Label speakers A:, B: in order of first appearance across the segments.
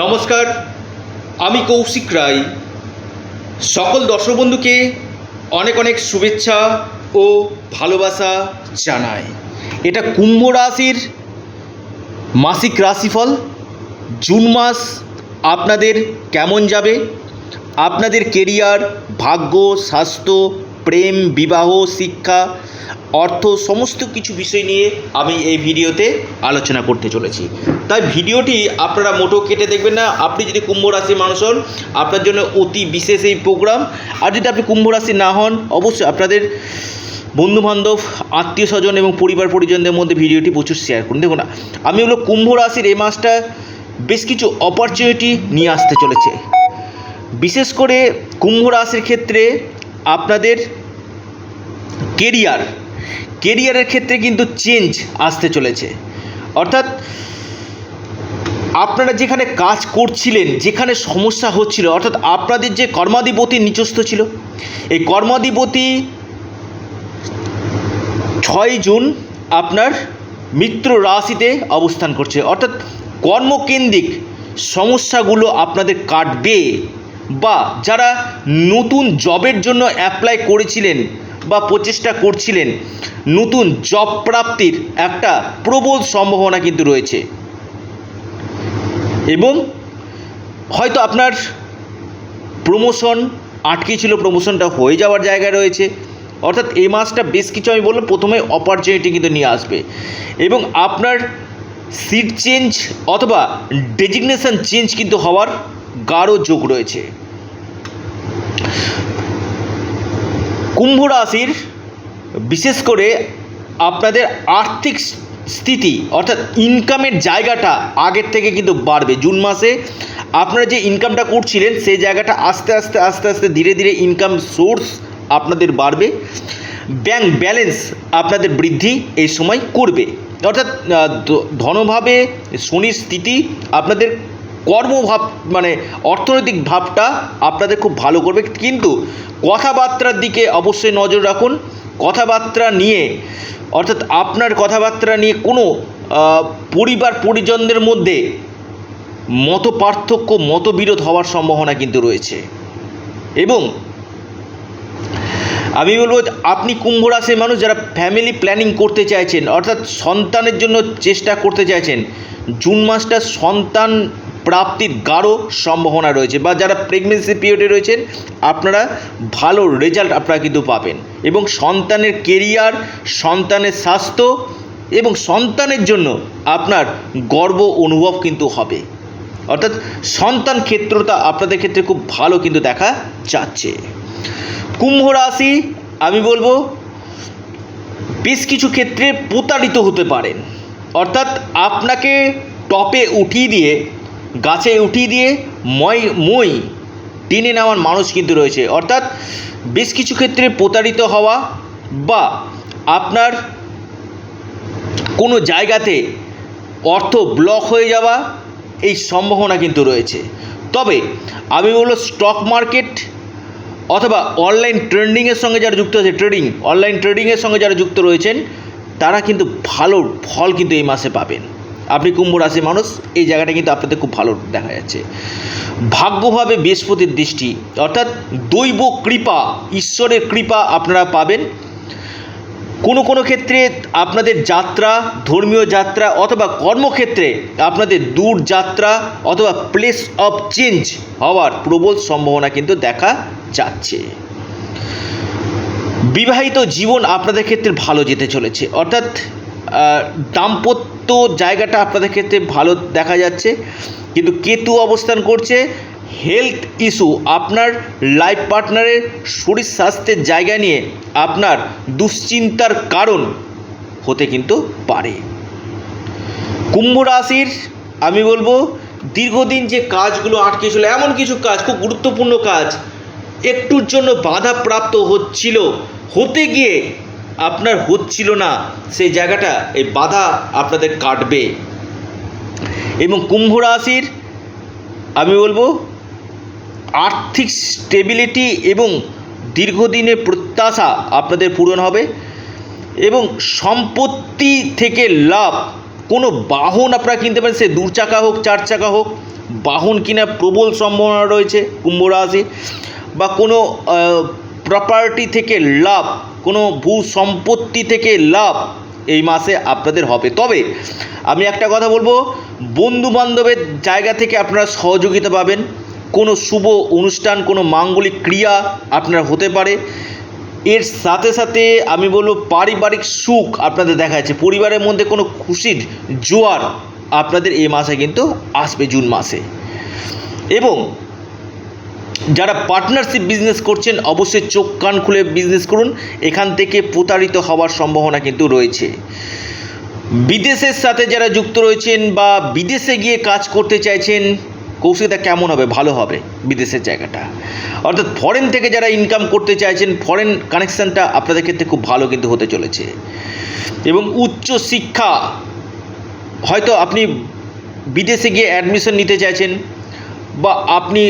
A: নমস্কার, আমি কৌশিক রায়। সকল দর্শক বন্ধুকে অনেক অনেক শুভেচ্ছা ও ভালোবাসা জানাই। এটা কুম্ভ রাশির মাসিক রাশিফল। জুন মাস আপনাদের কেমন যাবে? আপনাদের কেরিয়ার ভাগ্য, স্বাস্থ্য, প্রেম, বিবাহ, শিক্ষা অর্থ, সমস্ত কিছু বিষয় নিয়ে আমি এই ভিডিওতে আলোচনা করতে চলেছি। তাই ভিডিওটি আপনারা মোটো কেটে দেখবেন না। আপনি যদি কুম্ভ রাশির মানুষ হন, আপনার জন্য অতি বিশেষ এই প্রোগ্রাম আর যদি আপনি কুম্ভ রাশি না হন, অবশ্যই আপনাদের বন্ধুবান্ধব আত্মীয় স্বজন এবং পরিবার পরিজনদের মধ্যে ভিডিওটি প্রচুর শেয়ার করুন। দেখুন না, আমি হলো কুম্ভ রাশির এই মাসটা বেশ কিছু অপরচুনিটি নিয়ে আসতে চলেছে। বিশেষ করে কুম্ভ রাশির ক্ষেত্রে আপনাদের কেরিয়ার কেরিয়ারের ক্ষেত্রে কিন্তু চেঞ্জ আসতে চলেছে। অর্থাৎ আপনারা যেখানে কাজ করছিলেন, যেখানে সমস্যা হচ্ছিল, অর্থাৎ আপনাদের যে কর্মাধিপতি নিচস্থ ছিল, এই কর্মাধিপতি ছয় জুন আপনার মিত্র রাশিতে অবস্থান করছে। অর্থাৎ কর্মকেন্দ্রিক সমস্যাগুলো আপনাদের কাটবে বা যারা নতুন জবের জন্য অ্যাপ্লাই করেছিলেন বা প্রচেষ্টা করছিলেন, নতুন জব প্রাপ্তির একটা প্রবল সম্ভাবনা কিন্তু রয়েছে। এবং হয়তো আপনার প্রমোশন আটকে ছিল প্রমোশনটা হয়ে যাওয়ার জায়গায় রয়েছে। অর্থাৎ এই মাসটা বেশ কিছু আমি বললাম প্রথমে অপরচুনিটি কিন্তু নিয়ে আসবে। এবং আপনার সিট চেঞ্জ অথবা ডেজিগনেশন চেঞ্জ কিন্তু হওয়ার গাঢ় যোগ রয়েছে। কুম্ভ রাশির, বিশেষ করে আপনাদের আর্থিক স্থিতি, অর্থাৎ ইনকামের জায়গাটা আগের থেকে কিন্তু বাড়বে। জুন মাসে আপনারা যে ইনকামটা করছিলেন, সেই জায়গাটা আস্তে আস্তে আস্তে আস্তে ধীরে ধীরে ইনকাম সোর্স আপনাদের বাড়বে। ব্যাংক ব্যালেন্স আপনাদের বৃদ্ধি এই সময় করবে। অর্থাৎ ধনভাবে শনির স্থিতি আপনাদের কর্মভাব মানে অর্থনৈতিক ভাবটা আপনাদের খুব ভালো করবে। কিন্তু কথাবার্তার দিকে অবশ্যই নজর রাখুন। কথাবার্তা নিয়ে, অর্থাৎ আপনার কথাবার্তা নিয়ে কোনো পরিবার পরিজনদের মধ্যে মত পার্থক্য মতবিরোধ হওয়ার সম্ভাবনা কিন্তু রয়েছে। এবং আমি বলব আপনি কুম্ভ রাশির মানুষ যারা ফ্যামিলি প্ল্যানিং করতে চাইছেন, অর্থাৎ সন্তানের জন্য চেষ্টা করতে চাইছেন, জুন মাসটা সন্তান প্রাপ্তির গাঢ় সম্ভাবনা রয়েছে বা যারা প্রেগনেন্সি পিরিয়ডে রয়েছেন, আপনারা ভালো রেজাল্ট আপনারা কিন্তু পাবেন। এবং সন্তানের কেরিয়ার সন্তানের স্বাস্থ্য এবং সন্তানের জন্য আপনার গর্ব অনুভব কিন্তু হবে। অর্থাৎ সন্তান ক্ষেত্রটা আপনাদের ক্ষেত্রে খুব ভালো কিন্তু দেখা যাচ্ছে। কুম্ভ রাশি, আমি বলব, বেশ কিছু ক্ষেত্রে প্রতারিত হতে পারেন। অর্থাৎ আপনাকে টপে উঠিয়ে দিয়ে গাছে উঠিয়ে দিয়ে মই মই, টেনে নেওয়ার মানুষ কিন্তু রয়েছে। অর্থাৎ বেশ কিছু ক্ষেত্রে প্রতারিত হওয়া বা আপনার কোনো জায়গাতে অর্থ ব্লক হয়ে যাওয়া এই সম্ভাবনা কিন্তু রয়েছে। তবে আমি বলব স্টক মার্কেট অথবা অনলাইন ট্রেন্ডিংয়ের সঙ্গে যারা যুক্ত আছে ট্রেডিং অনলাইন ট্রেডিংয়ের সঙ্গে যারা যুক্ত রয়েছেন, তারা কিন্তু ভালো ফল কিন্তু এই মাসে পাবেন। আপনি কুম্ভ রাশির মানুষ এই জায়গাটা কিন্তু আপনাদের খুব ভালো দেখা যাচ্ছে। ভাগ্যভাবে বৃহস্পতির দৃষ্টি অর্থাৎ দৈব কৃপা ঈশ্বরের কৃপা আপনারা পাবেন। কোনো কোনো ক্ষেত্রে আপনাদের যাত্রা ধর্মীয় যাত্রা অথবা কর্মক্ষেত্রে আপনাদের দূর যাত্রা অথবা প্লেস অফ চেঞ্জ হওয়ার প্রবল সম্ভাবনা কিন্তু দেখা যাচ্ছে। বিবাহিত জীবন আপনাদের ক্ষেত্রে ভালো যেতে চলেছে অর্থাৎ আহ, দাম্পত্য জায়গাটা আপনাদের ক্ষেত্রে ভালো দেখা যাচ্ছে, কিন্তু কেতু অবস্থান করছে হেলথ ইস্যু আপনার লাইফ পার্টনারের শরীর স্বাস্থ্যের জায়গা নিয়ে আপনার দুশ্চিন্তার কারণ হতে কিন্তু পারে। কুম্ভ রাশির, আমি বলব, দীর্ঘদিন যে কাজগুলো আটকে ছিল, এমন কিছু কাজ, খুব গুরুত্বপূর্ণ কাজ, একটুর জন্য বাধাপ্রাপ্ত হচ্ছিল, হতে গিয়ে আপনার হচ্ছিল না, সেই জায়গাটা এই বাধা আপনাদের কাটবে। এবং কুম্ভ রাশির, আমি বলব, আর্থিক স্টেবিলিটি এবং দীর্ঘদিনের প্রত্যাশা আপনাদের পূরণ হবে এবং সম্পত্তি থেকে লাভ। কোনো বাহন আপনারা কিনতে পারেন, সে দু চাকা হোক, চার চাকা হোক, বাহন কিনা প্রবল সম্ভাবনা রয়েছে কুম্ভ রাশি বা কোনো প্রপার্টি থেকে লাভ কোনো ভূ সম্পত্তি থেকে লাভ এই মাসে আপনাদের হবে। তবে আমি একটা কথা বলব বন্ধু বান্ধবের জায়গা থেকে আপনারা সহযোগিতা পাবেন। কোনো শুভ অনুষ্ঠান, কোনো মাঙ্গলিক ক্রিয়া আপনার হতে পারে। এর সাথে সাথে আমি বলব, পারিবারিক সুখ আপনাদের দেখা যাচ্ছে। পরিবারের মধ্যে কোনো খুশির জোয়ার আপনাদের এই মাসে কিন্তু আসবে, জুন মাসে। এবং যারা পার্টনারশিপ বিজনেস করছেন, অবশ্যই চোখ কান খুলে বিজনেস করুন। এখান থেকে প্রতারিত হওয়ার সম্ভাবনা কিন্তু রয়েছে। বিদেশের সাথে যারা যুক্ত রয়েছেন বা বিদেশে গিয়ে কাজ করতে চাইছেন কৌশিকতা কেমন হবে? ভালো হবে বিদেশের জায়গাটা। অর্থাৎ ফরেন থেকে যারা ইনকাম করতে চাইছেন ফরেন কানেকশানটা আপনাদের ক্ষেত্রে খুব ভালো কিন্তু হতে চলেছে। এবং উচ্চ শিক্ষা, হয়তো আপনি বিদেশে গিয়ে অ্যাডমিশন নিতে চাইছেন বা আপনি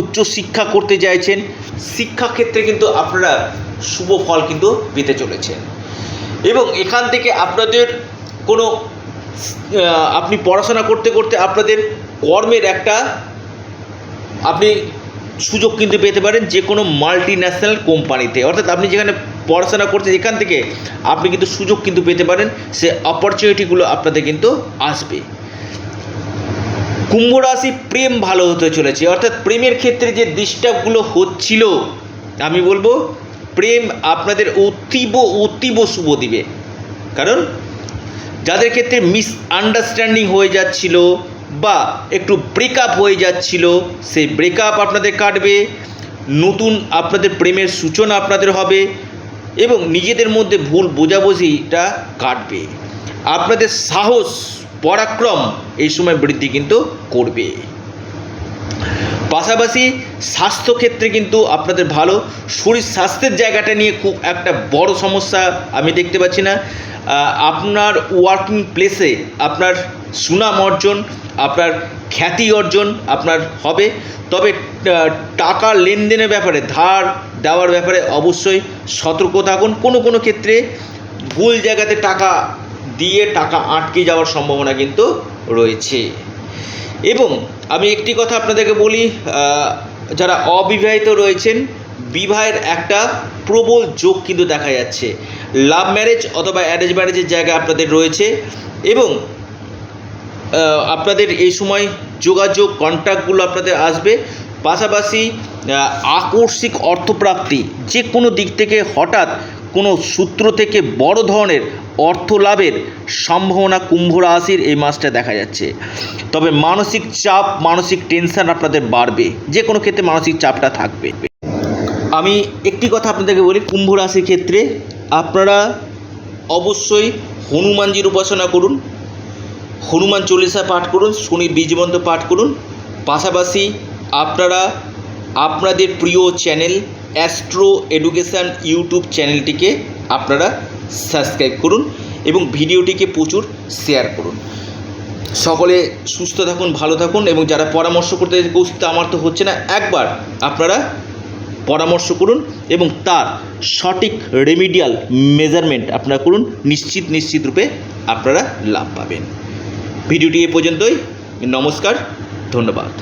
A: উচ্চ শিক্ষা করতে চাইছেন শিক্ষাক্ষেত্রে কিন্তু আপনারা শুভ ফল কিন্তু পেতে চলেছেন। এবং এখান থেকে আপনাদের কোনো আপনি পড়াশোনা করতে করতে আপনাদের কর্মের একটা আপনি সুযোগ কিন্তু পেতে পারেন যে কোনো মাল্টি ন্যাশনাল কোম্পানিতে অর্থাৎ আপনি যেখানে পড়াশোনা করছেন, এখান থেকে আপনি কিন্তু সুযোগ কিন্তু পেতে পারেন, সে অপরচুনিটিগুলো আপনাদের কিন্তু আসবে। কুম্ভ রাশি প্রেম ভালো হতে চলেছে। অর্থাৎ প্রেমের ক্ষেত্রে যে ডিস্টার্বগুলো হচ্ছিল, আমি বলব প্রেম আপনাদের অতীব অতীব শুভ দিবে। কারণ যাদের ক্ষেত্রে মিস আন্ডারস্ট্যান্ডিং হয়ে যাচ্ছিল বা একটু ব্রেকআপ হয়ে যাচ্ছিল, সেই ব্রেকআপ আপনাদের কাটবে। নতুন আপনাদের প্রেমের সূচনা আপনাদের হবে এবং নিজেদের মধ্যে ভুল বোঝাবুঝিটা কাটবে। আপনাদের সাহস পরাক্রম এই সময় বৃদ্ধি কিন্তু করবে। পাশাপাশি স্বাস্থ্যক্ষেত্রে কিন্তু আপনাদের ভালো। শরীর স্বাস্থ্যের জায়গাটা নিয়ে খুব একটা বড় সমস্যা আমি দেখতে পাচ্ছি না। আপনার ওয়ার্কিং প্লেসে আপনার সুনাম অর্জন, আপনার খ্যাতি অর্জন আপনার হবে। তবে টাকা লেনদেনের ব্যাপারে, ধার দেওয়ার ব্যাপারে অবশ্যই সতর্ক থাকুন। কোনো কোনো ক্ষেত্রে ভুল জায়গাতে টাকা দিয়ে টাকা আটকে যাওয়ার সম্ভাবনা কিন্তু রয়েছে। এবং আমি একটি কথা আপনাদেরকে বলি যারা অবিবাহিত রয়েছেন, বিবাহের একটা প্রবল যোগ কিন্তু দেখা যাচ্ছে। লাভ ম্যারেজ অথবা অ্যারেঞ্জ ম্যারেজের জায়গা আপনাদের রয়েছে এবং আপনাদের এই সময় যোগাযোগ কন্ট্যাক্টগুলো আপনাদের আসবে। পাশাপাশি আকস্মিক অর্থপ্রাপ্তি যে কোনো দিক থেকে হঠাৎ কোনো সূত্র থেকে বড় ধরনের অর্থ লাভের সম্ভাবনা কুম্ভ রাশির এই মাসটা দেখা যাচ্ছে। তবে মানসিক চাপ, মানসিক টেনশন আপনাদের বাড়বে। যে কোনো ক্ষেত্রে মানসিক চাপটা থাকবে। আমি একটি কথা আপনাদেরকে বলি, কুম্ভ রাশির ক্ষেত্রে আপনারা অবশ্যই হনুমানজির উপাসনা করুন, হনুমান চল্লিশা পাঠ করুন, শনির বীজমন্ত্র পাঠ করুন। পাশাপাশি আপনারা, আপনাদের প্রিয় চ্যানেল অ্যাস্ট্রো এডুকেশান ইউটিউব চ্যানেলটিকে আপনারা সাবস্ক্রাইব করুন এবং ভিডিওটিকে প্রচুর শেয়ার করুন। সকলে সুস্থ থাকুন, ভালো থাকুন এবং যারা পরামর্শ করতে কৌশিক আমার তো হচ্ছে না, একবার আপনারা পরামর্শ করুন এবং তার সঠিক রেমিডিয়াল মেজারমেন্ট আপনারা করুন, নিশ্চিত নিশ্চিত রূপে আপনারা লাভ পাবেন। ভিডিওটি এ পর্যন্তই, নমস্কার, ধন্যবাদ।